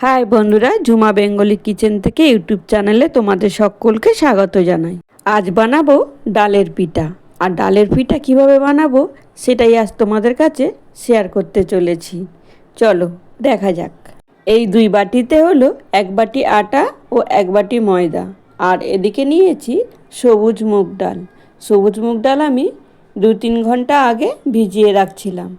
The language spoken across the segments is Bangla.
হাই বন্ধুরা, ঝুমা বেঙ্গলি কিচেন থেকে ইউটিউব চ্যানেলে তোমাদের সকলকে স্বাগত জানাই। আজ বানাবো ডালের পিঠা। আর ডালের পিঠা কীভাবে বানাবো সেটাই আজ তোমাদের কাছে শেয়ার করতে চলেছি। চলো, দেখা যাক। এই দুই বাটিতে হলো এক বাটি আটা ও এক বাটি ময়দা। আর এদিকে নিয়েছি সবুজ মুগ ডাল। সবুজ মুগ ডাল আমি দু তিন ঘণ্টা আগে ভিজিয়ে রাখছিলাম।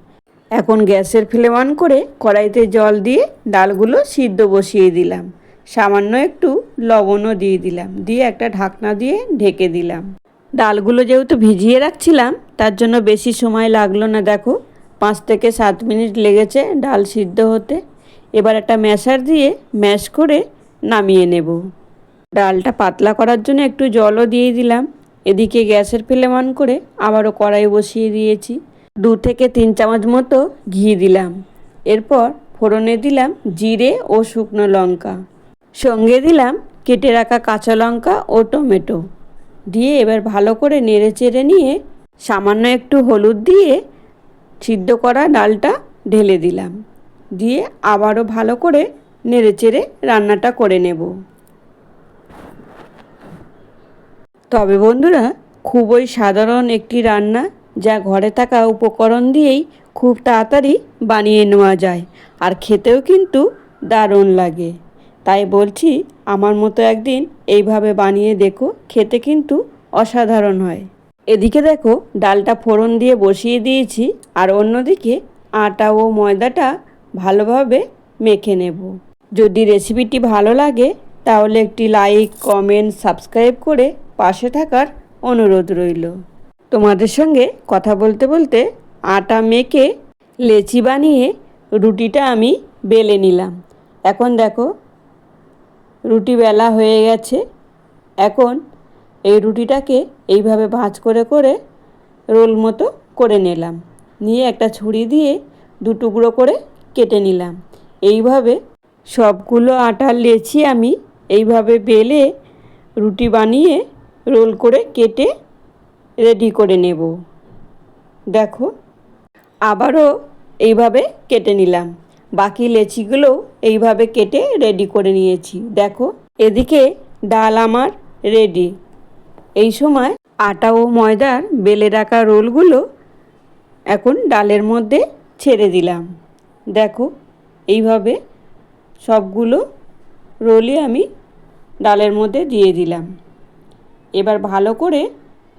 এখন গ্যাসের ফ্লেম অন করে কড়াইতে জল দিয়ে ডালগুলো সিদ্ধ বসিয়ে দিলাম। সামান্য একটু লবণও দিয়ে দিলাম। দিয়ে একটা ঢাকনা দিয়ে ঢেকে দিলাম। ডালগুলো যেহেতু ভিজিয়ে রাখছিলাম, তার জন্য বেশি সময় লাগল না, দেখো। পাঁচ থেকে সাত মিনিট লেগেছে ডাল সিদ্ধ হতে। এবার একটা ম্যাশার দিয়ে ম্যাশ করে নামিয়ে নেব। ডালটা পাতলা করার জন্য একটু জলও দিয়ে দিলাম। এদিকে গ্যাসের ফ্লেম অন করে আবারও কড়াই বসিয়ে দিয়েছি। দু থেকে তিন চামচ মতো ঘি দিলাম। এরপর ফোড়নে দিলাম জিরে ও শুকনো লঙ্কা। সঙ্গে দিলাম কেটে রাখা কাঁচা লঙ্কা ও টমেটো। দিয়ে এবার ভালো করে নেড়ে চেড়ে নিয়ে সামান্য একটু হলুদ দিয়ে সিদ্ধ করা ডালটা ঢেলে দিলাম। দিয়ে আবারও ভালো করে নেড়ে চেড়ে রান্নাটা করে নেব। তবে বন্ধুরা, খুবই সাধারণ একটি রান্না। যা ঘরে থাকা উপকরণ দিয়েই খুব তাড়াতাড়ি বানিয়ে নেওয়া যায়। আর খেতেও কিন্তু দারুণ লাগে। তাই বলছি, আমার মতো একদিন এইভাবে বানিয়ে দেখো, খেতে কিন্তু অসাধারণ হয়। এদিকে দেখো, ডালটা ফোড়ন দিয়ে বসিয়ে দিয়েছি, আর অন্যদিকে আটা ও ময়দাটা ভালোভাবে মেখে নেব। যদি রেসিপিটি ভালো লাগে, তাহলে একটি লাইক, কমেন্ট, সাবস্ক্রাইব করে পাশে থাকার অনুরোধ রইল। তোমাদের সঙ্গে কথা বলতে বলতে আটা মেখে লেচি বানিয়ে রুটিটা আমি বেলে নিলাম। এখন দেখো, রুটি বেলা হয়ে গেছে। এখন এই রুটিটাকে এইভাবে ভাঁজ করে করে রোল মতো করে নিলাম। নিয়ে একটা ছুরি দিয়ে দু টুকরো করে কেটে নিলাম। এইভাবে সবগুলো আটার লেচি আমি এইভাবে বেলে রুটি বানিয়ে রোল করে কেটে রেডি করে নেব। দেখো, আবারও এইভাবে কেটে নিলাম। বাকি লেচিগুলোও এইভাবে কেটে রেডি করে নিয়েছি। দেখো, এদিকে ডাল আমার রেডি। এই সময় আটা ও ময়দার বেলে রাখা রোলগুলো এখন ডালের মধ্যে ছেড়ে দিলাম। দেখো, এইভাবে সবগুলো রোলই আমি ডালের মধ্যে দিয়ে দিলাম। এবার ভালো করে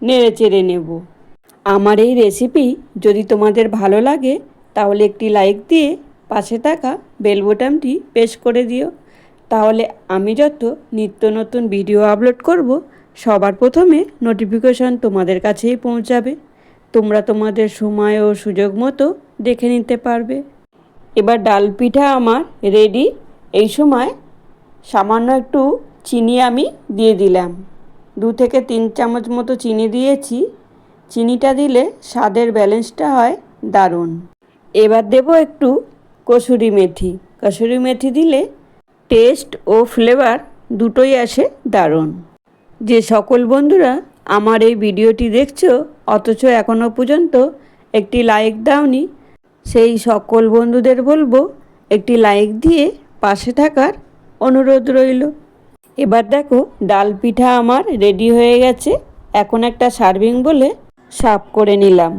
নেড়ে চেড়ে নেব। আমার এই রেসিপি যদি তোমাদের ভালো লাগে, তাহলে একটি লাইক দিয়ে পাশে থাকা বেল বোতামটি প্রেস করে দিও। তাহলে আমি যত নিত্য নতুন ভিডিও আপলোড করব, সবার প্রথমে নোটিফিকেশন তোমাদের কাছেই পৌঁছাবে। তোমরা তোমাদের সময় ও সুযোগ মতো দেখে নিতে পারবে। এবার ডাল পিঠা আমার রেডি এই সময় সামান্য একটু চিনি আমি দিয়ে দিলাম। দু থেকে তিন চামচ মতো চিনি দিয়েছি। চিনিটা দিলে স্বাদের ব্যালেন্সটা হয় দারুণ। এবার দেব একটু কসুরি মেথি। কসুরি মেথি দিলে টেস্ট ও ফ্লেভার দুটোই আসে দারুণ। যে সকল বন্ধুরা আমার এই ভিডিওটি দেখছ, অথচ এখনও পর্যন্ত একটি লাইক দাওনি, সেই সকল বন্ধুদের বলব একটি লাইক দিয়ে পাশে থাকার অনুরোধ রইল। এবার দেখো, ডাল পিঠা আমার রেডি হয়ে গেছে। এখন একটা সার্ভিং বলে সাফ করে নিলাম।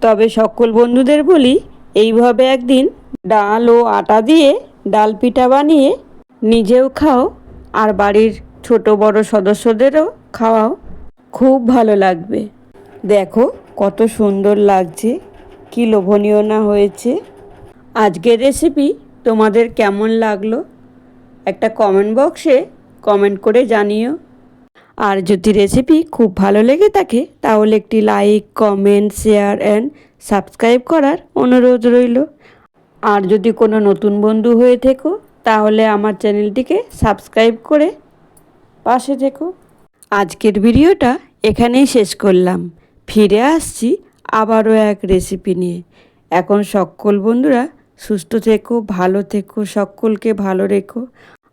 তবে সকল বন্ধুদের বলি, এইভাবে একদিন ডাল ও আটা দিয়ে ডাল পিঠা বানিয়ে নিজেও খাও, আর বাড়ির ছোট বড় সদস্যদেরও খাওয়াও। খুব ভালো লাগবে। দেখো, কত সুন্দর লাগছে, কি লোভনীয় না হয়েছে। আজকের রেসিপি তোমাদের কেমন লাগল? একটা কমেন্ট বক্সে কমেন্ট করে জানিও। আর যদি রেসিপি খুব ভালো লেগে থাকে, তাহলে একটি like comment share and subscribe করার অনুরোধ রইল। আর যদি কোনো নতুন বন্ধু হয়ে থেকো, তাহলে আমার চ্যানেলটিকে সাবস্ক্রাইব করে পাশে থেকো। আজকের ভিডিওটা এখানেই শেষ করলাম। ফিরে আসছি আবারও এক রেসিপি নিয়ে। এখন সকল বন্ধুরা সুস্থ থেকো, ভালো থেকো, সকলকে ভালো রেখো।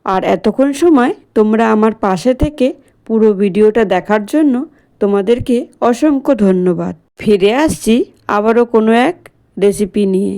আর এতক্ষণ সময় তোমরা আমার পাশে থেকে পুরো ভিডিওটা দেখার জন্য তোমাদেরকে অসংখ্য ধন্যবাদ। ফিরে আসছি আবারও কোনো এক রেসিপি নিয়ে।